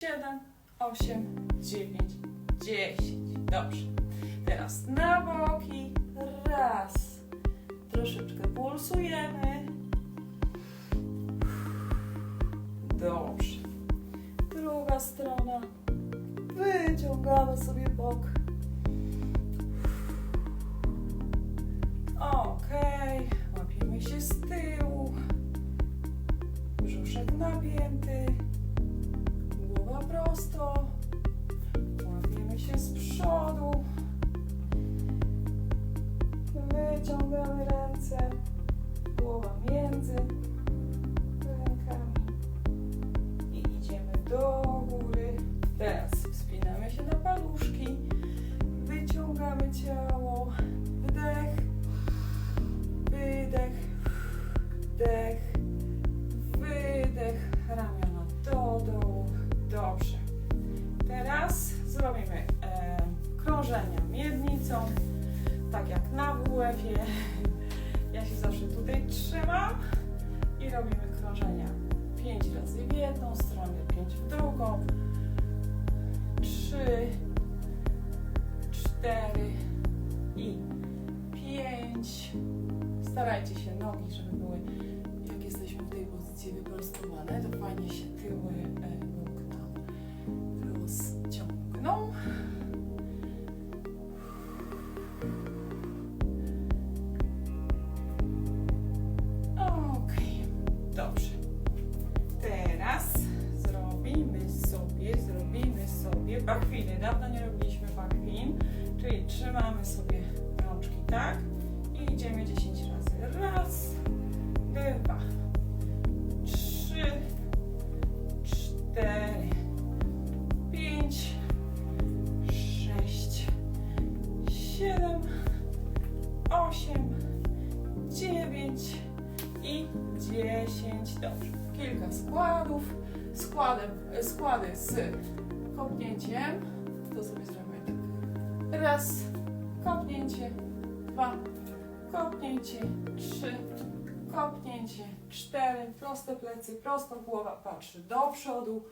7, 8, 9, 10. Dobrze. Teraz na boki. Raz. Troszeczkę pulsujemy. Dobrze. Druga strona. Wyciągamy sobie bok. Okej. Łapiemy się z tyłu. Brzuszek napięty. Wyciągamy ręce. Głowa między rękami. I idziemy do góry. Teraz wspinamy się na paluszki. Wyciągamy ciało. Wdech. Wydech. Wdech. Wydech. Ramiona do dołu. Dobrze. Teraz zrobimy e, krążenia miednicą, tak jak na WF-ie. Ja się zawsze tutaj trzymam i robimy krążenia 5 razy w jedną stronę, 5 w drugą, 3, 4 i 5. Starajcie się nogi, żeby były, jak jesteśmy w tej pozycji wyprostowane, to fajnie się tyły e, nóg nam rozciągną. Bachwiny. Dawno nie robiliśmy bachwin, czyli trzymamy sobie rączki tak i idziemy 10 razy. Raz, dwa, trzy, cztery, pięć, sześć, siedem, osiem, dziewięć i dziesięć. Dobrze. Kilka składów. Składem, składy z kopnięciem. To sobie zrobimy tak. Raz, kopnięcie, dwa, kopnięcie, trzy, kopnięcie, cztery, proste plecy, prosto głowa. Patrzy do przodu,